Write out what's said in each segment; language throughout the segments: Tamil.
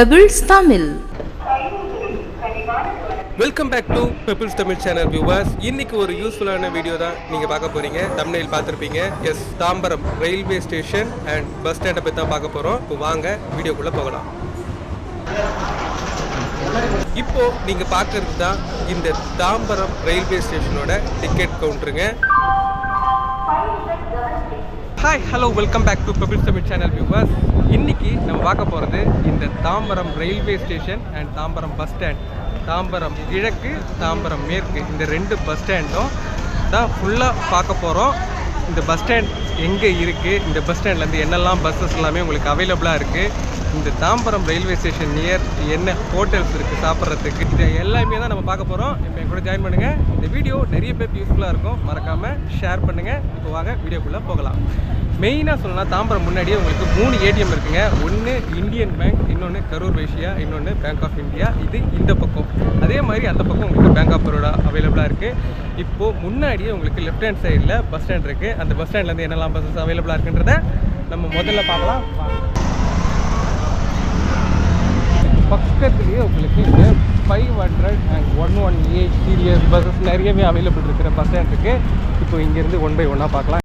Pebbles Tamil welcome back to pebbles Tamil channel viewers இன்னைக்கு ஒரு யூஸ்ஃபுல்லான வீடியோ தான் நீங்க பார்க்க போறீங்க. தமிழில் பார்த்துருப்பீங்க. Yes Tambaram railway station and bus ஸ்டாண்டை பற்றி தான் பார்க்க போறோம். இப்போ வாங்க வீடியோக்குள்ள போகலாம். இப்போ நீங்க பார்க்கறது தான் இந்த தாம்பரம் ரயில்வே ஸ்டேஷனோட ticket கவுண்டருங்க hi hello welcome back to pebble Tamil channel viewers இன்னைக்கு நம்ம பார்க்க போகிறது இந்த Tambaram railway station and Tambaram bus stand Tambaram கிழக்கு தாம்பரம் மேற்கு இந்த ரெண்டு பஸ் ஸ்டாண்டும் தான் ஃபுல்லாக பார்க்க போகிறோம் இந்த பஸ் ஸ்டாண்ட் எங்கே இருக்குது இந்த பஸ் ஸ்டாண்ட்லேருந்து என்னெல்லாம் பஸ்ஸஸ் எல்லாமே உங்களுக்கு அவைலபிளாக இருக்குது இந்த தாம்பரம் ரயில்வே ஸ்டேஷன் நியர் என்ன ஹோட்டல்ஸ் இருக்குது சாப்பிட்றதுக்கு? இதை எல்லாமே தான் நம்ம பார்க்க போகிறோம் இப்போ என் கூட ஜாயின் பண்ணுங்கள் இந்த வீடியோ நிறைய பேருக்கு யூஸ்ஃபுல்லாக இருக்கும். மறக்காமல் ஷேர் பண்ணுங்கள் இப்போ வாங்க வீடியோக்குள்ளே போகலாம். மெயினாக சொல்லலாம் தாம்பரம் முன்னாடியே உங்களுக்கு மூணு ஏடிஎம் இருக்குங்க. ஒன்று இந்தியன் பேங்க் இன்னொன்று கரூர் வைஷியா இன்னொன்று பேங்க் ஆஃப் இந்தியா இது இந்த பக்கம். அதே மாதிரி அந்த பக்கம் உங்களுக்கு பேங்க் ஆஃப் பரோடா அவைலபிளாக இருக்குது இப்போது முன்னாடியே உங்களுக்கு லெஃப்ட் ஹேண்ட் சைடில் பஸ் ஸ்டாண்ட் இருக்குது அந்த பஸ் ஸ்டாண்ட்லேருந்து என்னெல்லாம் பஸ்ஸஸ் அவைலபிளாக இருக்குன்றத நம்ம முதல்ல பார்க்கலாம். பக்கத்துலேயே உங்களுக்கு இந்த five hundred and one one A series buses நிறையவே அவைலபிள் இருக்கிற பஸ் ஸ்டாண்ட் இருக்குது இப்போ இங்கேருந்து ஒன் பை ஒன்னாக பார்க்கலாம்.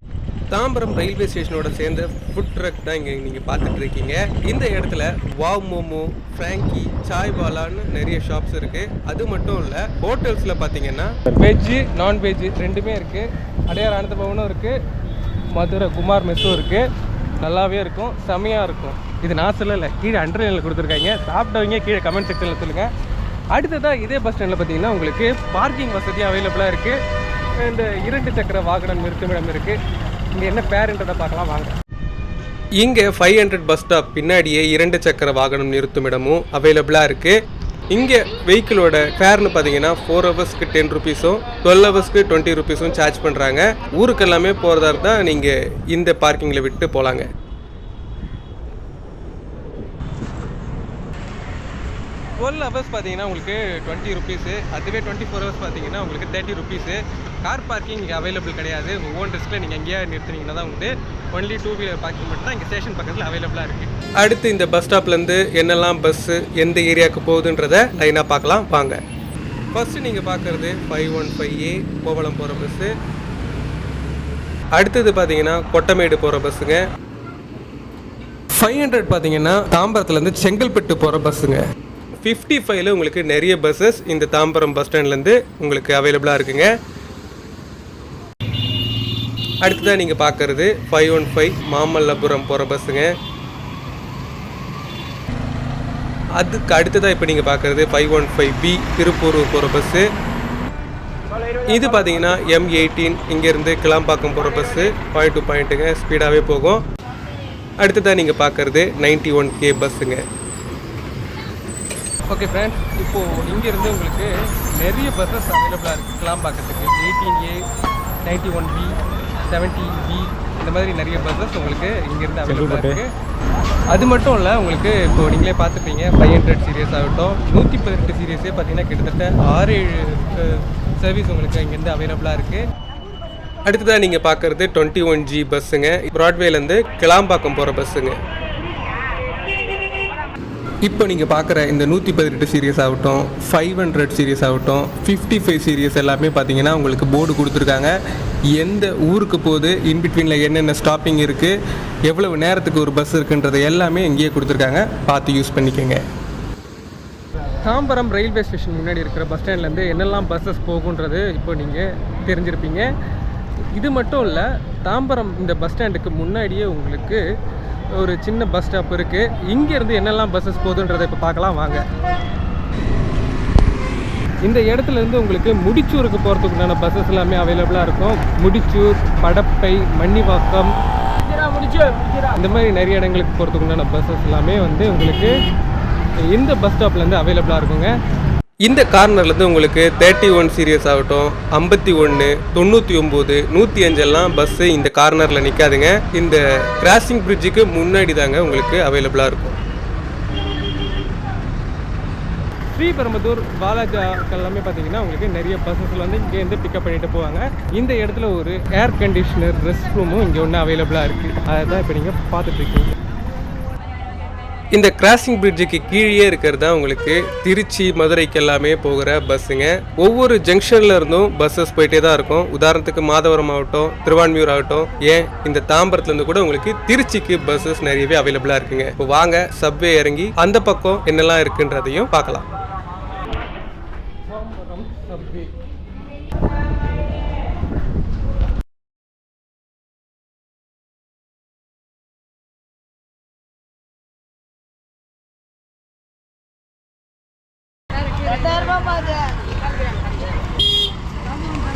தாம்பரம் ரயில்வே ஸ்டேஷனோட சேர்ந்த ஃபுட் ட்ரக் தான் இங்கே நீங்கள் பார்த்துட்டு இருக்கீங்க. இந்த இடத்துல வாவ் மோமோ ஃப்ராங்கி சாய்வாலான்னு நிறைய ஷாப்ஸ் இருக்குது அது மட்டும் இல்லை ஹோட்டல்ஸில் பார்த்தீங்கன்னா வெஜ்ஜு நான்வெஜ் ரெண்டுமே இருக்குது அடையார் அனந்தபவனும் இருக்குது மதுரை குமார் மெஸ்ஸும் இருக்குது நல்லாவே இருக்கும். செமையாக இருக்கும். இது நான் சொல்லலை கீழே அண்டர்லைனில் கொடுத்துருக்காங்க. சாப்பிட்டவங்க கீழே கமெண்ட் செக்ஷனில் சொல்லுங்கள் அடுத்ததாக இதே பஸ் ஸ்டாண்டில் பார்த்தீங்கன்னா உங்களுக்கு பார்க்கிங் வசதி அவைலபிளாக இருக்குது இந்த இரண்டு சக்கர வாகனம் நிறுத்துமிடம் இருக்குது இங்கே என்ன பேருன்றதை பார்க்கலாம் வாங்க. இங்கே ஃபைவ் ஹண்ட்ரட் பஸ் ஸ்டாப் பின்னாடியே இரண்டு சக்கர வாகனம் நிறுத்தும் இடமும் அவைலபிளாக இருக்குது இங்கே வெஹிக்கிளோட ஃபேர்னு பார்த்தீங்கன்னா ஃபோர் ஹவர்ஸ்க்கு டென் ருபீஸும் டுவெல் ஹவர்ஸ்க்கு டுவெண்ட்டி ருபீஸும் சார்ஜ் பண்ணுறாங்க ஊருக்கு எல்லாமே போகிறதா இருந்தால் நீங்கள் இந்த பார்க்கிங்கில் விட்டு போகலாங்க டுவெல் ஹவர்ஸ் பார்த்தீங்கன்னா உங்களுக்கு டுவெண்ட்டி ருபீஸு அதுவே டுவெண்ட்டி ஃபோர் ஹவர்ஸ் பார்த்தீங்கன்னா உங்களுக்கு தேர்ட்டி ருபீஸு. கார் பார்க்கிங் இங்கே அவைலபிள் கிடையாது. ஓன் ரிஸ்கில் நீங்கள் எங்கேயா நிறுத்துனீங்கன்னா தான் உண்டு. ஒன்லி டூ வீலர் பார்க்கிங் மட்டும் தான் இங்கே ஸ்டேஷன் பக்கத்தில் அவைலபிளாக இருக்குது அடுத்து இந்த பஸ் ஸ்டாப்லேருந்து என்னெல்லாம் பஸ்ஸு எந்த ஏரியாவுக்கு போகுதுன்றதை லைனாக பார்க்கலாம். வாங்க. ஃபஸ்ட்டு நீங்கள் பார்க்குறது five one five A Kovalam போகிற பஸ்ஸு அடுத்தது பார்த்தீங்கன்னா கொட்டமேடு போகிற பஸ்ஸுங்க ஃபைவ் ஹண்ட்ரட் பார்த்தீங்கன்னா தாம்பரத்துலேருந்து செங்கல்பட்டு போகிற பஸ்ஸுங்க ஃபிஃப்டி ஃபைவ்ல உங்களுக்கு நிறைய பஸ்ஸஸ் இந்த தாம்பரம் பஸ் ஸ்டாண்ட்லேருந்து உங்களுக்கு அவைலபிளாக இருக்குங்க. அடுத்ததாக நீங்கள் பார்க்குறது ஃபைவ் ஒன் ஃபைவ் மாமல்லபுரம் போகிற பஸ்ஸுங்க அதுக்கு அடுத்ததாக இப்போ நீங்கள் பார்க்குறது five one five B Tiruppur போகிற பஸ்ஸு இது பார்த்தீங்கன்னா எம் எயிட்டீன் இங்கேருந்து கிளாம்பாக்கம் போகிற பஸ்ஸு பாயிண்ட் டு பாயிண்ட்டுங்க ஸ்பீடாகவே போகும். அடுத்ததாக நீங்கள் பார்க்குறது நைன்ட்டி ஒன் கே பஸ்ஸுங்க ஓகே ஃப்ரெண்ட்ஸ் இப்போது இங்கேருந்து உங்களுக்கு நிறைய பஸ்ஸஸ் அவைலபிளாக இருக்குது கிளாம்பாக்கத்துக்கு eighteen A ninety one B seventy B இந்த மாதிரி நிறைய பஸ்ஸஸ் உங்களுக்கு இங்கேருந்து அவைலபிளாக இருக்குது அது மட்டும் இல்லை உங்களுக்கு இப்போ நீங்களே பார்த்துப்பீங்க. ஃபைவ் ஹண்ட்ரட் சீரியஸ் ஆகட்டும். நூற்றி பதினெட்டு சீரியஸே பார்த்தீங்கன்னா கிட்டத்தட்ட ஆறு ஏழு சர்வீஸ் உங்களுக்கு இங்கேருந்து அவைலபிளாக இருக்குது அடுத்ததாக நீங்கள் பார்க்குறது டுவெண்ட்டி ஒன் ஜி பஸ்ஸுங்க ப்ராட்வேலேருந்து கிளாம்பாக்கம் போகிற பஸ்ஸுங்க இப்போ நீங்கள் பார்க்குற இந்த நூற்றி பதினெட்டு சீரியஸ் ஆகட்டும் ஃபைவ் ஹண்ட்ரட் சீரியஸ் ஆகட்டும் ஃபிஃப்டி ஃபைவ் சீரியஸ் எல்லாமே பார்த்தீங்கன்னா உங்களுக்கு போர்டு கொடுத்துருக்காங்க. எந்த ஊருக்கு போகுது இன்பிட்வீனில் என்னென்ன ஸ்டாப்பிங் இருக்குது எவ்வளவு நேரத்துக்கு ஒரு பஸ் இருக்குன்றது எல்லாமே இங்கேயே கொடுத்துருக்காங்க. பார்த்து யூஸ் பண்ணிக்கோங்க. தாம்பரம் ரயில்வே ஸ்டேஷன் முன்னாடி இருக்கிற பஸ் ஸ்டாண்ட்லேருந்து என்னெல்லாம் பஸ்ஸஸ் போகுன்றது இப்போ நீங்கள் தெரிஞ்சிருப்பீங்க. இது மட்டும் இல்லை தாம்பரம் இந்த பஸ் ஸ்டாண்டுக்கு முன்னாடியே உங்களுக்கு ஒரு சின்ன பஸ் ஸ்டாப் இருக்குது இங்கேருந்து என்னெல்லாம் பஸ்ஸஸ் போகுதுன்றதை இப்போ பார்க்கலாம் வாங்க. இந்த இடத்துல இருந்து உங்களுக்கு முடிச்சூருக்கு போகிறதுக்குண்டான பஸ்ஸஸ் எல்லாமே அவைலபிளாக இருக்கும். முடிச்சூர் படப்பை மன்னிவாக்கம் இந்த மாதிரி நிறைய இடங்களுக்கு போகிறதுக்குண்டான பஸ்ஸஸ் எல்லாமே வந்து உங்களுக்கு இந்த பஸ் ஸ்டாப்லேருந்து அவைலபிளாக இருக்குங்க. இந்த கார்னர்லேருந்து உங்களுக்கு தேர்ட்டி ஒன் சீரியஸ் ஆகட்டும் ஐம்பத்தி ஒன்று தொண்ணூற்றி ஒம்பது நூற்றி அஞ்செல்லாம் பஸ்ஸு இந்த கார்னரில் நிற்காதுங்க இந்த கிராசிங் பிரிட்ஜுக்கு முன்னாடி தாங்க உங்களுக்கு அவைலபிளாக இருக்கும். ஸ்ரீபெரும்புதூர் பாலாஜாக்கள் எல்லாமே பார்த்தீங்கன்னா உங்களுக்கு நிறைய பஸ்ஸஸில் வந்து இங்கேருந்து பிக்கப் பண்ணிட்டு போவாங்க. இந்த இடத்துல ஒரு ஏர் கண்டிஷனர் ரெஸ்ட் ரூமும் இங்கே ஒன்று அவைலபிளாக இருக்குது அதை தான் இப்போ நீங்கள் பார்த்துட்டு இருக்கீங்க. இந்த கிராசிங் பிரிட்ஜுக்கு கீழே இருக்கிறது தான் உங்களுக்கு திருச்சி மதுரைக்கு எல்லாமே போகிற பஸ்ஸுங்க ஒவ்வொரு ஜங்ஷன்ல இருந்தும் பஸ்ஸஸ் போயிட்டே தான் இருக்கும். உதாரணத்துக்கு மாதவரம் ஆகட்டும் திருவான்மியூர் ஆகட்டும் ஏன் இந்த தாம்பரத்துல இருந்து கூட உங்களுக்கு திருச்சிக்கு பஸ்ஸஸ் நிறையவே அவைலபிளா இருக்குங்க. இப்போ வாங்க சப்வே இறங்கி அந்த பக்கம் என்னெல்லாம் இருக்குன்றதையும் பார்க்கலாம்.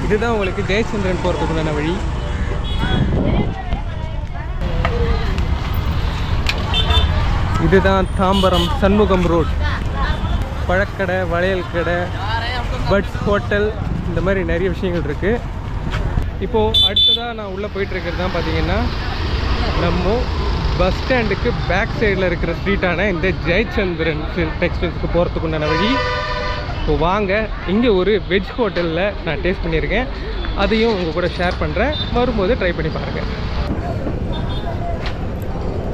இதுதான் உங்களுக்கு ஜெயச்சந்திரன் போகிறதுக்குண்டான வழி. இதுதான் தாம்பரம் சண்முகம் ரோட். பழக்கடை வளையல் கடை பட்ஸ் ஹோட்டல் இந்த மாதிரி நிறைய விஷயங்கள் இருக்குது இப்போது அடுத்ததாக நான் உள்ளே போயிட்டு இருக்கிறது தான் பார்த்தீங்கன்னா நம்ம பஸ் ஸ்டாண்டுக்கு பேக் சைடில் இருக்கிற ஸ்ட்ரீட்டான இந்த ஜெயச்சந்திரன் டெக்ஸ்டைல்ஸ்க்கு போகிறதுக்குண்டான வழி. ஸோ வாங்க இங்கே ஒரு வெஜ் ஹோட்டலில் நான் டேஸ்ட் பண்ணியிருக்கேன். அதையும் உங்கள் கூட ஷேர் பண்ணுறேன் வரும்போது ட்ரை பண்ணி பாருங்கள்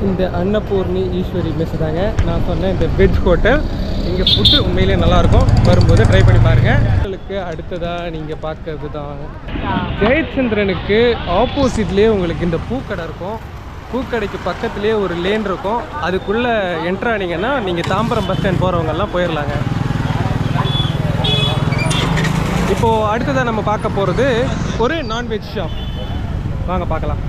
இந்த அன்னபூர்ணி ஈஸ்வரி மெஸ் தாங்க. நான் சொன்ன இந்த வெஜ் ஹோட்டல் இங்கே ஃபுட்டு உண்மையிலே நல்லாயிருக்கும். வரும்போது ட்ரை பண்ணி பாருங்கள் உங்களுக்கு அடுத்ததாக நீங்கள் பார்க்கறது தான். ஜெயச்சந்திரனுக்கு ஆப்போசிட்லேயே உங்களுக்கு இந்த பூக்கடை இருக்கும். பூக்கடைக்கு பக்கத்துலேயே ஒரு லேன் இருக்கும். அதுக்குள்ளே என்ட்ரானிங்கன்னா நீங்கள் தாம்பரம் பஸ் ஸ்டாண்ட் போகிறவங்கெல்லாம் போயிடலாங்க இப்போது அடுத்ததாக நம்ம பார்க்க போகிறது ஒரு நான்வெஜ் ஷாப் வாங்க பார்க்கலாம்.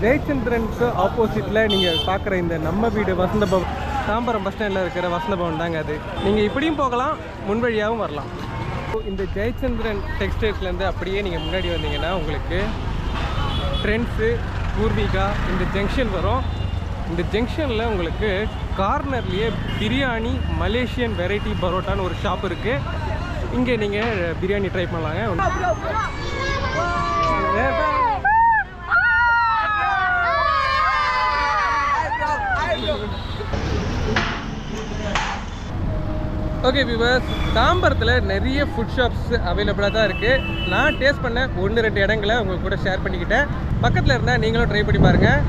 ஜெயச்சந்திரனுக்கு ஆப்போசிட்டில் நீங்கள் பார்க்குற இந்த நம்ம வீடு வசந்த பவன் தாம்பரம் பஸ் ஸ்டாண்டில் இருக்கிற வசந்த பவன் தாங்க அது. நீங்கள் இப்படியும் போகலாம் முன்வழியாகவும் வரலாம். இந்த ஜெயச்சந்திரன் டெக்ஸ்டைல்ஸ்லேருந்து அப்படியே நீங்கள் முன்னாடி வந்தீங்கன்னா உங்களுக்கு ட்ரெண்ட்ஸு பூர்விகா இந்த ஜங்ஷன் வரும். இந்த ஜங்ஷனில் உங்களுக்கு கார்னர்லேயே பிரியாணி மலேசியன் வெரைட்டி பரோட்டான்னு ஒரு ஷாப் இருக்குது இங்கே நீங்கள் பிரியாணி ட்ரை பண்ணலாங்க ஓகே விவர்ஸ் தாம்பரத்தில் நிறைய ஃபுட் ஷாப்ஸ் அவைலபிளாக தான் இருக்குது நான் டேஸ்ட் பண்ண ஒன்று ரெண்டு இடங்களை உங்கள் கூட ஷேர் பண்ணிக்கிட்டேன் பக்கத்தில் இருந்தால் நீங்களும் ட்ரை பண்ணி பாருங்கள்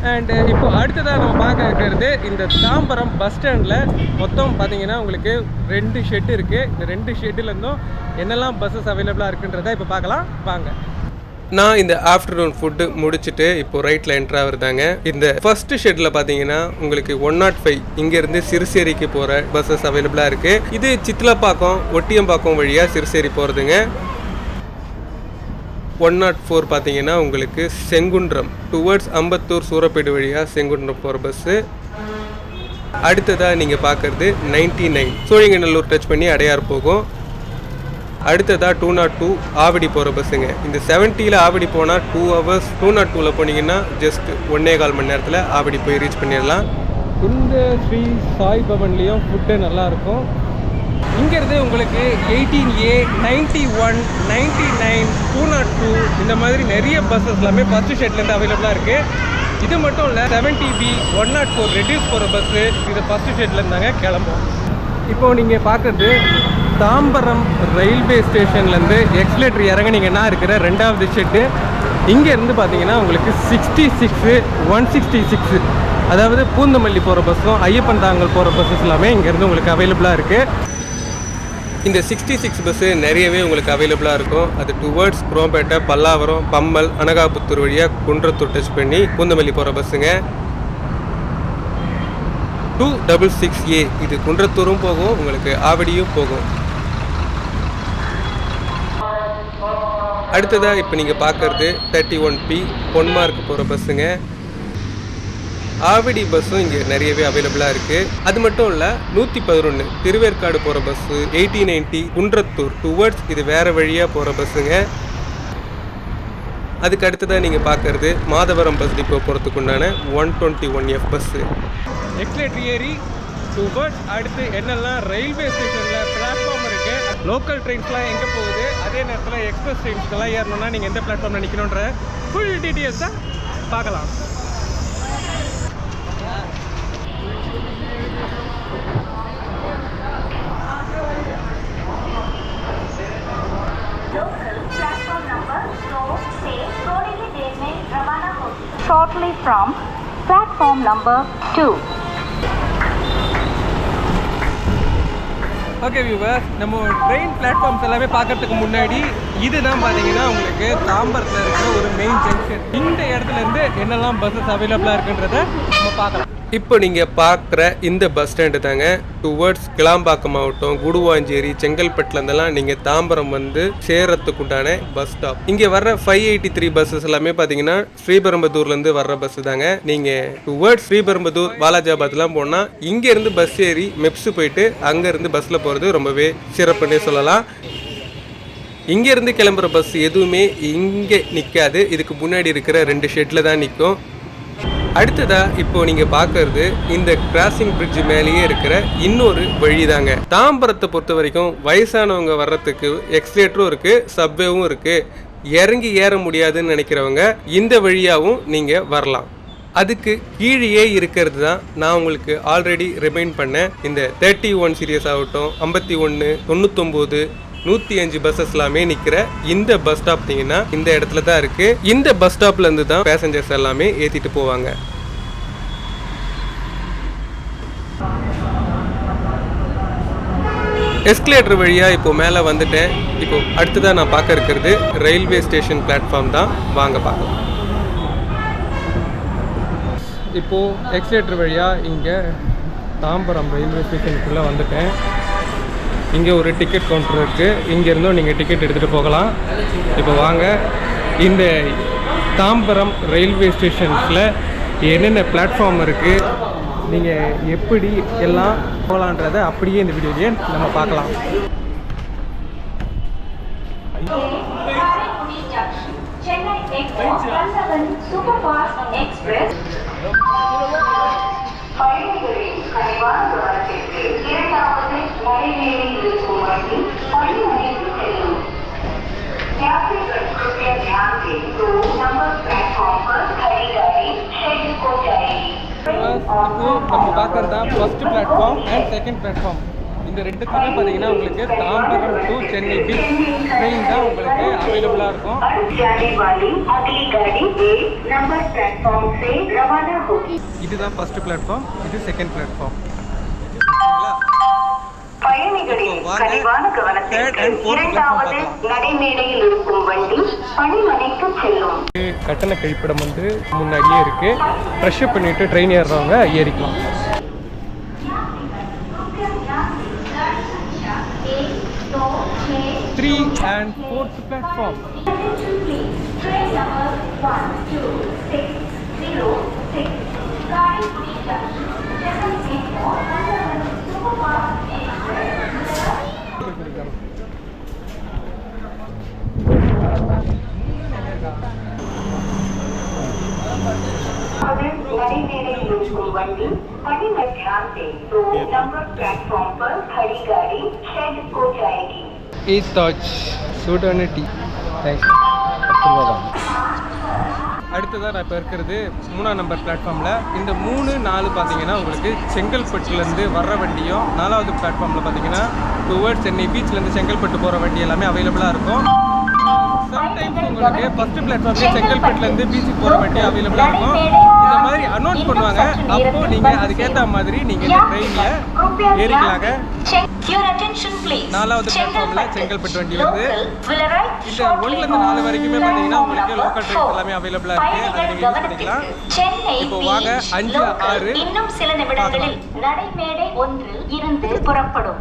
அண்டு uh, இப்போ அடுத்ததாக நம்ம பார்க்க இருக்கிறது இந்த தாம்பரம் பஸ் ஸ்டாண்டில் மொத்தம் பார்த்தீங்கன்னா உங்களுக்கு ரெண்டு ஷெட்டு இருக்குது இந்த ரெண்டு ஷெட்டுலேருந்தும் என்னெல்லாம் பஸ்ஸஸ் அவைலபிளாக இருக்குன்றதை இப்போ பார்க்கலாம். வாங்க. நான் இந்த ஆஃப்டர்நூன் ஃபுட்டு முடிச்சுட்டு இப்போ ரைட்டில் என்ட்ரா வருதாங்க இந்த ஃபர்ஸ்ட் ஷெட்டில் பார்த்தீங்கன்னா உங்களுக்கு ஒன் நாட் oh ஃபைவ் இங்கேருந்து சிறுசேரிக்கு போகிற பஸ்ஸஸ் அவைலபிளாக இருக்குது இது சித்லப்பாக்கம் ஒட்டியம்பாக்கம் வழியாக சிறுசேரி போகிறதுங்க ஒன் நாட் ஃபோர் பார்த்தீங்கன்னா உங்களுக்கு செங்குன்றம் டுவர்ட்ஸ் அம்பத்தூர் சூரப்பேடு வழியாக செங்குன்றம் போகிற பஸ்ஸு அடுத்ததாக நீங்கள் பார்க்குறது நைன்டி நைன். சோழிங்கநல்லூர் டச் பண்ணி அடையார் போகும். அடுத்ததாக டூ நாட் டூ ஆவடி போகிற பஸ்ஸுங்க இந்த செவன்ட்டியில் ஆவடி போனால் டூ ஹவர்ஸ் டூ நாட் டூவில் போனீங்கன்னா ஜஸ்ட் ஒன்னே கால் மணி நேரத்தில் ஆவடி போய் ரீச் பண்ணிடலாம் இந்த ஸ்ரீ சாய் பவன்லேயும் ஃபுட்டு நல்லாயிருக்கும் இங்கேருந்து உங்களுக்கு eighteen A ninety one ninety nine two nought two இந்த மாதிரி நிறைய பஸ்ஸஸ் எல்லாமே ஃபஸ்ட்டு ஷெட்லேருந்து அவைலபிளாக இருக்குது இது மட்டும் இல்லை seventy B one not four oh ரெடியூஸ் போகிற பஸ்ஸு இது ஃபஸ்ட்டு ஷெட்லேருந்தாங்க கிளம்பும் இப்போது நீங்கள் பார்க்குறது தாம்பரம் ரயில்வே ஸ்டேஷன்லேருந்து எக்ஸ்லேட்டர் இறங்குனீங்கன்னா இருக்கிற ரெண்டாவது ஷெட்டு இங்கேருந்து பார்த்தீங்கன்னா உங்களுக்கு sixty six one sixty six அதாவது பூந்தமல்லி போகிற பஸ்ஸும் ஐயப்பன் தாங்கல் போகிற பஸ்ஸஸ் எல்லாமே இங்கேருந்து உங்களுக்கு அவைலபிளாக இருக்குது இந்த சிக்ஸ்டி சிக்ஸ் பஸ்ஸு நிறையவே உங்களுக்கு அவைலபிளாக இருக்கும். அது டுவர்ட்ஸ் குரோம்பேட்டை பல்லாவரம் பம்மல் அனகாபுத்தூர் வழியாக குன்றத்தூர் டச் பண்ணி பூந்தமல்லி போகிற பஸ்ஸுங்க டூ டபுள் சிக்ஸ் ஏ இது குன்றத்தூரும் போகும் உங்களுக்கு ஆவடியும் போகும். அடுத்ததாக இப்போ நீங்கள் பார்க்குறது தேர்ட்டி ஒன் பி பொன்மார்க்கு போகிற பஸ்ஸுங்க ஆவடி பஸ்ஸும் இங்கே நிறையவே அவைலபிளாக இருக்குது அது மட்டும் இல்லை நூற்றி பதினொன்று திருவேற்காடு போகிற bus eighty ninety Kundrathur towards இது வேறு வழியாக போகிற பஸ்ஸுங்க அதுக்கு அடுத்ததாக நீங்கள் பார்க்குறது மாதவரம் பஸ் டிப்போ போகிறதுக்கு உண்டான one twenty one F bus escalator ஏறி டுவர்ட்ஸ் அடுத்து என்னெல்லாம் ரயில்வே ஸ்டேஷனில் பிளாட்ஃபார்ம் இருக்குது லோக்கல் ட்ரெயின்ஸ்லாம் எங்கே போகுது அதே நேரத்தில் எக்ஸ்பிரஸ் ட்ரெயின்ஸ்க்கெல்லாம் ஏறணும்னா நீங்கள் எந்த பிளாட்ஃபார்மில் நிற்கணுன்ற ஃபுல் டீட்டெயில்ஸாக பார்க்கலாம். shortly from platform number 2. Okay viewer நம்ம ட்ரெயின் பிளாட்ஃபார்ம்ஸ் எல்லாமே பார்க்கறதுக்கு முன்னாடி இதுதான் பார்த்தீங்கன்னா உங்களுக்கு தாம்பரத்தில் இருக்கிற ஒரு மெயின் ஜங்ஷன் இந்த இடத்துலேருந்து என்னெல்லாம் பஸ்ஸஸ் அவைலபிளாக இருக்குன்றத நம்ம பார்க்கலாம் இப்போ நீங்கள் பார்க்குற இந்த பஸ் ஸ்டாண்டு தாங்க. டுவர்ட்ஸ் கிளாம்பாக்கம் மாவட்டம் குடுவாஞ்சேரி செங்கல்பட்டுலேருந்தெல்லாம் நீங்கள் தாம்பரம் வந்து சேரத்துக்கு உண்டான பஸ் ஸ்டாப் இங்கே வர்ற ஃபைவ் எயிட்டி த்ரீ பஸ்ஸஸ் எல்லாமே பார்த்தீங்கன்னா ஸ்ரீபெரும்புதூர்லேருந்து வர்ற பஸ் தாங்க. நீங்கள் டுவர்ட்ஸ் ஸ்ரீபெரும்புதூர் பாலாஜாபாத்லாம் போனால் இங்கேருந்து பஸ் ஏறி மெப்ஸ் போயிட்டு அங்கேருந்து பஸ்ஸில் போகிறது ரொம்பவே சிறப்புன்னே சொல்லலாம். இங்கேருந்து கிளம்புற பஸ் எதுவுமே இங்கே நிற்காது இதுக்கு முன்னாடி இருக்கிற ரெண்டு ஷெட்டில் தான் நிற்கும் அடுத்ததா இப்போ நீங்க பார்க்கறது இந்த கிராசிங் பிரிட்ஜ் மேலேயே இருக்கிற இன்னொரு வழிதாங்க. தாம்பரத்தை பொறுத்த வரைக்கும் வயசானவங்க வர்றதுக்கு எக்ஸ்லேட்டரும் இருக்கு சப்வேவும் இருக்கு. இறங்கி ஏற முடியாதுன்னு நினைக்கிறவங்க இந்த வழியாகவும் நீங்க வரலாம். அதுக்கு கீழே இருக்கிறது தான் நான் உங்களுக்கு ஆல்ரெடி ரிமைண்ட் பண்ணேன். இந்த தேர்ட்டி ஒன் சீரியஸ் ஆகட்டும் ஐம்பத்தி ஒன்று தொண்ணூத்தொம்போது நூற்றி அஞ்சு பஸ்ஸஸ் எல்லாமே நிற்கிற இந்த பஸ் ஸ்டாப் பார்த்தீங்கன்னா இந்த இடத்துல தான் இருக்கு. இந்த பஸ் ஸ்டாப்ல இருந்து தான் பேசஞ்சர்ஸ் எல்லாமே ஏற்றிட்டு போவாங்க. எஸ்கலேட்டர் வழியாக இப்போ மேலே வந்துட்டேன். இப்போ அடுத்ததாக நான் பார்க்க இருக்கிறது ரயில்வே ஸ்டேஷன் பிளாட்ஃபார்ம் தான். வாங்க பார்க்கலாம். இப்போது எக்ஸ்லேட்டர் வழியாக இங்கே தாம்பரம் ரயில்வே ஸ்டேஷனுக்குள்ளே வந்துட்டேன். இங்கே ஒரு டிக்கெட் கவுண்டர் இருக்குது இங்கேருந்தும் நீங்கள் டிக்கெட் எடுத்துகிட்டு போகலாம். இப்போ வாங்க. இந்த தாம்பரம் ரயில்வே ஸ்டேஷன்ஸில் என்னென்ன பிளாட்ஃபார்ம் இருக்குது நீங்கள் எப்படி எல்லாம் போகலான்றதை அப்படியே இந்த வீடியோலேயே நம்ம பார்க்கலாம். உங்களுக்கு நம்ம பார்க்குறது தான் first platform and second platform இந்த ரெண்டுக்குமே பார்த்தீங்கன்னா உங்களுக்கு Tambaram to Chennai beach train தான் உங்களுக்கு அவைலபிளாக இருக்கும். இதுதான் ஃபர்ஸ்ட் பிளாட்ஃபார்ம் இது செகண்ட் பிளாட்ஃபார்ம் பயணிகளின் இப்போ வாங்க. கனிவான Third கவனத்திற்கு and fourth இரண்டாவது platform நடைமேடையில் இருக்கும் வண்டி பணிமனைக்கு செல்லும். கட்டண கழிப்பிடம் வந்து முன்னாடியே இருக்கு. ஃப்ரெஷ் பண்ணிட்டு ட்ரெயின் ஏறுறவங்க ஏறிக்கலாம். Three and fourth platform Train number बड़ी मेरे गोवर्धन बड़ी அடுத்ததாக நான் இப்போ இருக்கிறது மூணாம் நம்பர் பிளாட்ஃபார்மில் இந்த மூணு நாலு பார்த்தீங்கன்னா உங்களுக்கு செங்கல்பட்டுலேருந்து வர்ற வண்டியும் நாலாவது பிளாட்ஃபார்மில் பார்த்தீங்கன்னா டுவர்ட்ஸ் சென்னை பீச்லேருந்து செங்கல்பட்டு போகிற வண்டி எல்லாமே அவைலபிளாக இருக்கும். சம்டைம்ஸ் உங்களுக்கு ஃபஸ்ட்டு வந்து செங்கல்பட்டுலேருந்து பீச்சுக்கு போகிற வண்டி அவைலபிளாக இருக்கும். இந்த மாதிரி அனௌன்ஸ் பண்ணுவாங்க. அப்போ நீங்கள் அதுக்கேற்ற மாதிரி நீங்கள் இந்த ட்ரெயினில் ஏறிக்கலாங்க. நாலாவது பிளாட்ஃபார்ம்ல செங்கல்பட்டு வண்டி வருது Local will arrive இந்த shortly ஒன்றுல இருந்து நாலு வரைக்குமே on பார்த்தீங்கன்னா உங்களுக்கு platform local number trains four. எல்லாமே அவைலபிளாக இருக்கு அதை பயணிகள் நீங்கள் யூஸ் பண்ணிக்கலாம் கவனத்திற்கு சென்னை இப்போ வாங்க, beach அஞ்சு, local ஆறு இன்னும் சில நிமிடங்களில் நடைமேடை ஒன்றில் இருந்து புறப்படும்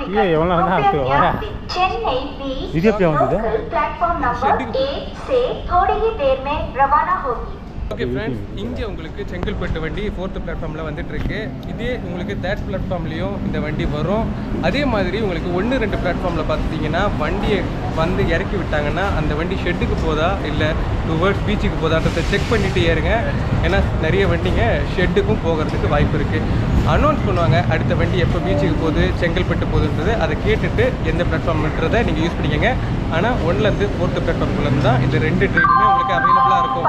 கீழே எவ்வளவு நேரம் தான் இருக்கு, வர? சென்னை beach இது எப்படி வந்தது? local platform number ஷெட்டுக்கு eight से थोड़ी ही देर में रवाना होगी ஓகே ஃப்ரெண்ட்ஸ் இங்கே உங்களுக்கு செங்கல்பட்டு வண்டி ஃபோர்த்து பிளாட்ஃபார்மில் வந்துட்டுருக்கு. இதே உங்களுக்கு தேர்ட் பிளாட்ஃபார்ம்லேயும் இந்த வண்டி வரும். அதே மாதிரி உங்களுக்கு ஒன்று ரெண்டு பிளாட்ஃபார்மில் பார்த்தீங்கன்னா வண்டியை வந்து இறக்கி விட்டாங்கன்னா அந்த வண்டி ஷெட்டுக்கு போதா இல்லை டுவர்ட்ஸ் பீச்சுக்கு போதான்றதை செக் பண்ணிட்டு ஏறுங்க. ஏன்னா நிறைய வண்டிங்க ஷெட்டுக்கும் போகிறதுக்கு வாய்ப்பு இருக்குது அனௌன்ஸ் பண்ணுவாங்க. அடுத்த வண்டி எப்போ பீச்சுக்கு போகுது செங்கல்பட்டு போகுதுன்றது அதை கேட்டுட்டு எந்த பிளாட்ஃபார்ம்ன்றதை நீங்கள் யூஸ் பண்ணிக்கங்க. ஆனால் ஒன்லேருந்து ஃபோர்த்து பிளாட்ஃபார்ம்குள்ளேருந்து தான் இந்த ரெண்டு ட்ரெயினுமே உங்களுக்கு அவைலபிளாக இருக்கும்.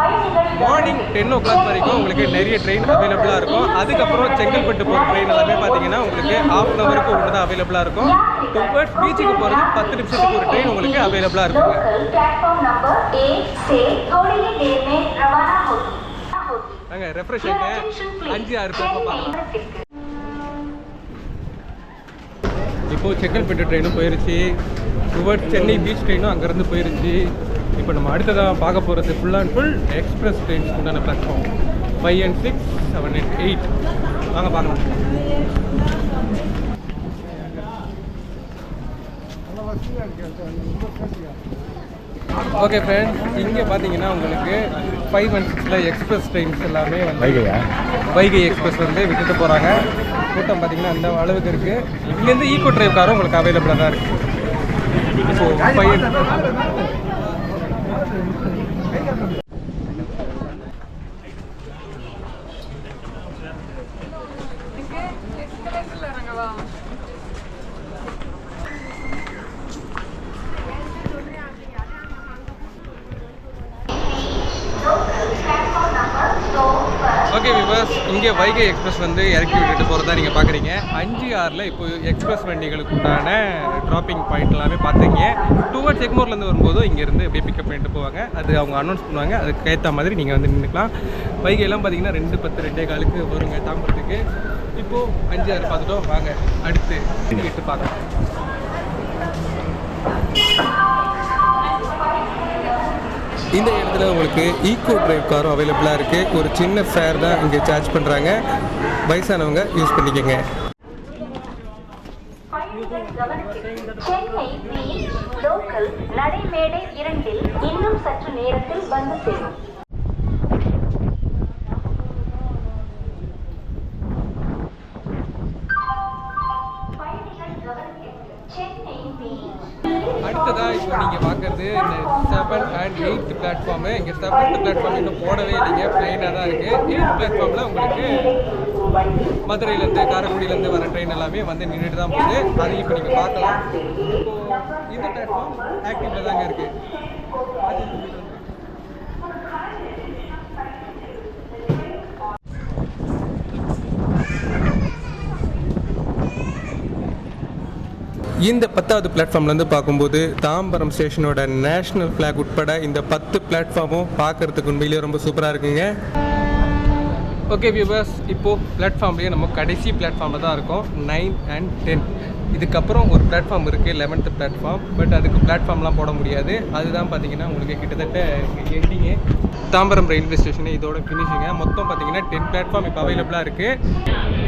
மார்னிங் டென் ஓ கிளாக் வரைக்கும் உங்களுக்கு நிறைய ட்ரெயின் அவைலபிளாக இருக்கும். அதுக்கப்புறம் செங்கல்பட்டு போகிற ட்ரெயின் எல்லாமே பார்த்தீங்கன்னா உங்களுக்கு ஹாஃப் அன் அவருக்கு ஒன்று தான் அவைலபிளாக இருக்கும். டுவர்ட்ஸ் பீச்சுக்கு போகிறது பத்து நிமிஷத்துக்கு ஒரு ட்ரெயின் உங்களுக்கு அவைலபிளாக இருக்கும் நாங்கள் ரெஃப்ரெஷ் Your அஞ்சு ஆறு பேர் பார்க்கலாம். இப்போது செங்கல்பட்டு ட்ரெயினும் போயிருச்சு. டுவர்ட் சென்னை பீச் ட்ரெயினும் அங்கேருந்து போயிருச்சு. இப்போ நம்ம அடுத்ததாக பார்க்க போகிறது full and full express trains உண்டான platform five and six seven and eight வாங்க பார்க்கலாம். ஓகே ஃப்ரெண்ட்ஸ் இங்கே பார்த்தீங்கன்னா உங்களுக்கு ஃபைவ் அண்ட் சிக்ஸில் எக்ஸ்பிரஸ் ட்ரெயின்ஸ் எல்லாமே வந்து வைகை எக்ஸ்பிரஸ் வந்து விட்டுட்டு போகிறாங்க கூட்டம் பார்த்தீங்கன்னா அந்த அளவுக்கு இருக்குது இங்கேருந்து ஈகோ டிரைவ் காரும் உங்களுக்கு அவைலபிளாக தான் இருக்குது இப்போ ஃபைவ் ஓகே விவர்ஸ் இங்கே வைகை எக்ஸ்பிரஸ் வந்து இறக்கி விட்டுட்டு போகிறதா நீங்கள் பார்க்குறீங்க அஞ்சு ஆறில் இப்போ எக்ஸ்பிரஸ் வண்டிகளுக்கு உண்டான ட்ராப்பிங் பாயிண்ட் எல்லாமே பார்த்தீங்க டுவர்ட்ஸ் எக்மோர்லேருந்து வரும்போது இங்கேருந்து அப்படியே பிக்கப் பண்ணிட்டு போவாங்க. அது அவங்க அனௌன்ஸ் பண்ணுவாங்க. அதுக்கு ஏற்ற மாதிரி நீங்கள் வந்து நின்றுக்கலாம் வைகையெல்லாம் பார்த்தீங்கன்னா ரெண்டு பத்து ரெண்டே காலுக்கு வருங்க தாம்பரத்துக்கு. இப்போது அஞ்சு ஆறு பார்த்துட்டோம் வாங்க அடுத்து விட்டு பார்க்கலாம். இந்த இடத்துல உங்களுக்கு ஈக்கோ டிரைவ் காரும் அவைலபிளாக இருக்குது ஒரு சின்ன ஃபேர் தான் இங்கே சார்ஜ் பண்ணுறாங்க வயசானவங்க யூஸ் பண்ணிக்கோங்க. சென்னை பீச் லோக்கல் நடைமேடை இரண்டில் இன்னும் சற்று நேரத்தில் வந்து சேரும். தான் இப்போ நீங்கள் பார்க்குறது இந்த செவன் அண்ட் எயித் பிளாட்ஃபார்மு இங்கே செவன்த் பிளாட்ஃபார்ம் இன்னும் போடவே இல்லைங்க. ப்ளைனாக தான் இருக்குது எயித் பிளாட்ஃபார்மில் உங்களுக்கு மதுரையிலேருந்து காரைக்குடியிலேருந்து வர ட்ரெயின் எல்லாமே வந்து நின்றுட்டு தான் போகுது. அதையும் இப்போ நீங்கள் பார்க்கலாம். இப்போது இந்த பிளாட்ஃபார்ம் ஆக்டிவில் தாங்க இருக்குது இந்த பத்தாவது பிளாட்ஃபார்ம்லேருந்து பார்க்கும்போது தாம்பரம் ஸ்டேஷனோட நேஷனல் ஃப்ளாக் உட்பட இந்த பத்து பிளாட்ஃபார்மும் பார்க்கறதுக்கு உண்மையிலேயே ரொம்ப சூப்பராக இருக்குங்க. ஓகே வியூவர்ஸ் இப்போது பிளாட்ஃபார்ம்லேயே நம்ம கடைசி பிளாட்ஃபார்மில் தான் இருக்கோம். நைன் அண்ட் டென் இதுக்கப்புறம் ஒரு பிளாட்ஃபார்ம் இருக்குது லெவன்த்து பிளாட்ஃபார்ம் பட் அதுக்கு பிளாட்ஃபார்ம்லாம் போட முடியாது. அதுதான் பார்த்தீங்கன்னா உங்களுக்கு கிட்டத்தட்ட எண்டிங்கு தாம்பரம் ரயில்வே ஸ்டேஷனு இதோட ஃபினிஷிங்க மொத்தம் பார்த்தீங்கன்னா டென் பிளாட்ஃபார்ம் இப்போ அவைலபிளாக இருக்குது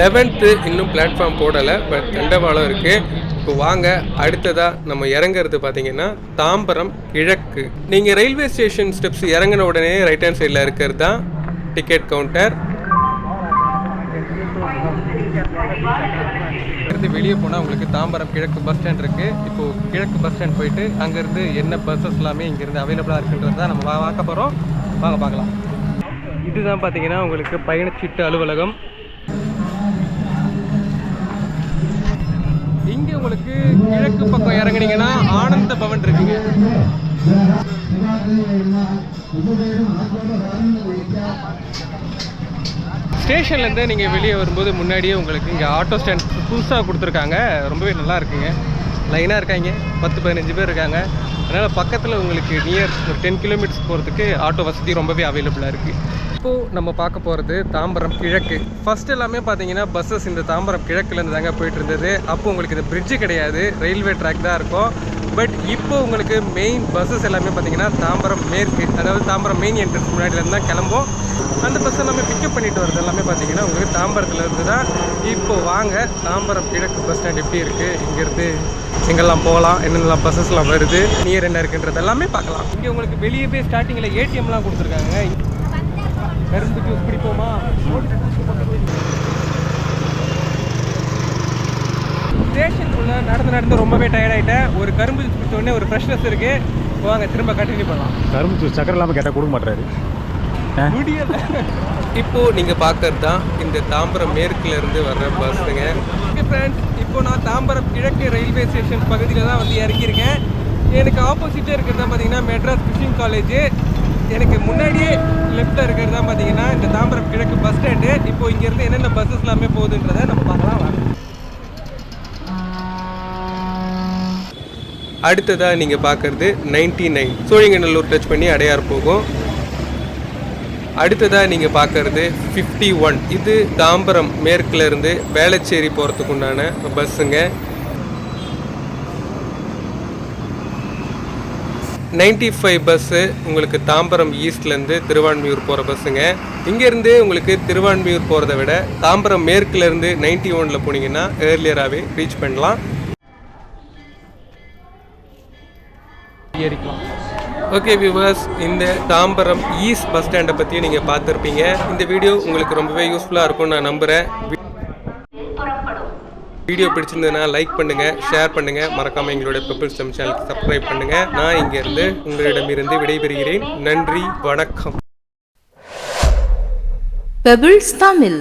லெவன்த்து இன்னும் பிளாட்ஃபார்ம் போடலை பட் தண்டவாளம் இருக்குது இப்போ வாங்க அடுத்ததாக நம்ம இறங்குறது பார்த்தீங்கன்னா தாம்பரம் கிழக்கு. நீங்கள் ரயில்வே ஸ்டேஷன் ஸ்டெப்ஸ் இறங்கின உடனே ரைட் ஹேண்ட் சைடில் இருக்கிறது தான் டிக்கெட் கவுண்டர் இருந்து வெளியே போனால் உங்களுக்கு தாம்பரம் கிழக்கு பஸ் ஸ்டாண்ட் இருக்குது இப்போது கிழக்கு பஸ் ஸ்டாண்ட் போயிட்டு அங்கேருந்து என்ன பஸ்ஸஸ் எல்லாமே இங்கேருந்து அவைலபிளாக இருக்குன்றது தான் நம்ம பார்க்க போகிறோம் வாங்க பார்க்கலாம். இதுதான் பார்த்தீங்கன்னா உங்களுக்கு பயணச்சீட்டு அலுவலகம். உங்களுக்கு கிழக்கு பக்கம் இறங்குனீங்கன்னா ஆனந்த பவன் இருக்குங்க. ஸ்டேஷன்லேருந்து நீங்கள் வெளியே வரும்போது முன்னாடியே உங்களுக்கு இங்கே ஆட்டோ ஸ்டாண்ட் புதுசாக கொடுத்துருக்காங்க. ரொம்பவே நல்லா இருக்குங்க. லைனாக இருக்காங்க. பத்து பதினஞ்சு பேர் இருக்காங்க. அதனால் பக்கத்தில் உங்களுக்கு நியர் ஒரு டென் கிலோமீட்டர்ஸ் போகிறதுக்கு ஆட்டோ வசதி ரொம்பவே அவைலபிளாக இருக்குது இப்போது நம்ம பார்க்க போகிறது தாம்பரம் கிழக்கு. ஃபஸ்ட் எல்லாமே பார்த்தீங்கன்னா பஸ்ஸஸ் இந்த தாம்பரம் கிழக்குலேருந்து தாங்க போயிட்டு இருந்தது. அப்போ உங்களுக்கு இந்த பிரிட்ஜு கிடையாது. ரயில்வே ட்ராக் தான் இருக்கும். பட் இப்போ உங்களுக்கு மெயின் பஸ்ஸஸ் எல்லாமே பார்த்தீங்கன்னா தாம்பரம் மேற்கு அதாவது தாம்பரம் மெயின் என்ட்ரன்ஸ் முன்னாடியிலேருந்து தான் கிளம்பும். அந்த பஸ்ஸை நம்ம பிக்கப் பண்ணிட்டு வரது எல்லாமே பார்த்தீங்கன்னா உங்களுக்கு தாம்பரத்தில் இருந்து தான். இப்போ வாங்க தாம்பரம் கிழக்கு பஸ் ஸ்டாண்ட் எப்படி இருக்குது இங்கேருந்து எங்கெல்லாம் போகலாம் என்னென்னலாம் பஸ்ஸஸ்லாம் வருது நியர் என்ன இருக்குன்றது எல்லாமே பார்க்கலாம். இங்கே உங்களுக்கு வெளியே போய் ஸ்டார்டிங்கில் ஏடிஎம்லாம் கொடுத்துருக்காங்க. கரும்பு ஜூஸ் குடிப்போமா? ஸ்டேஷனுக்குள்ள நடந்து நடந்து ரொம்பவே டயர்ட் ஆகிட்டேன் ஒரு கரும்பு ஜூஸ் குடிச்ச உடனே ஒரு ஃப்ரெஷ்னஸ் இருக்குது வாங்க திரும்ப கண்டினியூ பண்ணலாம். கரும்பு ஜூஸ் சக்கரை இல்லாமல் கேட்டால் கொடுக்க மாட்டாரு முடியல. இப்போ நீங்க பார்க்கறது தான் இந்த தாம்பரம் மேற்குல இருந்து வர்ற பஸ்ஸுங்க. ஃப்ரெண்ட்ஸ் இப்போ நான் தாம்பரம் கிழக்கு ரயில்வே ஸ்டேஷன் பகுதியில் தான் வந்து இறங்கியிருக்கேன். எனக்கு ஆப்போசிட்டே இருக்கிறது தான் பார்த்தீங்கன்னா மெட்ராஸ் கிறிஸ்டின் காலேஜ். எனக்கு முன்னாடியே லெஃப்ட்டில் இருக்கிறது தான் பார்த்தீங்கன்னா இந்த தாம்பரம் கிழக்கு பஸ் ஸ்டாண்டு இப்போ இங்கேருந்து என்னென்ன பஸ்ஸஸ் எல்லாமே போகுதுன்றதை நம்ம பார்க்கலாம் வாங்க. அடுத்ததாக நீங்கள் பார்க்குறது நைன்டி நைன். சோழிங்கநல்லூர் டச் பண்ணி அடையார் போகும். அடுத்ததாக நீங்கள் பார்க்குறது ஃபிஃப்டி ஒன் இது தாம்பரம் மேற்குலேருந்து வேளச்சேரி போகிறதுக்கு உண்டான பஸ்ஸுங்க. நைன்டி ஃபைவ் பஸ்ஸு உங்களுக்கு தாம்பரம் ஈஸ்ட்லேருந்து திருவான்மியூர் போகிற பஸ்ஸுங்க. இங்கேருந்து உங்களுக்கு திருவான்மியூர் போகிறத விட தாம்பரம் மேற்குலேருந்து நைன்டி ஒனில் போனீங்கன்னா ஏர்லியராகவே ரீச் பண்ணலாம். ஏறிக்கலாம். ஓகே வியூவர்ஸ் இந்த தாம்பரம் ஈஸ்ட் பஸ் ஸ்டாண்டை பற்றி நீங்கள் பார்த்துருப்பீங்க. இந்த வீடியோ உங்களுக்கு ரொம்பவே யூஸ்ஃபுல்லாக இருக்கும்னு நான் நம்புகிறேன் வீடியோ பிடிச்சிருந்ததுன்னா லைக் பண்ணுங்கள் ஷேர் பண்ணுங்கள் மறக்காமல் எங்களோட பீப்புள்ஸ் தமிழ் சேனலுக்கு சப்ஸ்கிரைப் பண்ணுங்கள் நான் இங்கேருந்து உங்களிடமிருந்து விடைபெறுகிறேன். நன்றி வணக்கம். பெபிள்ஸ் தமிழ்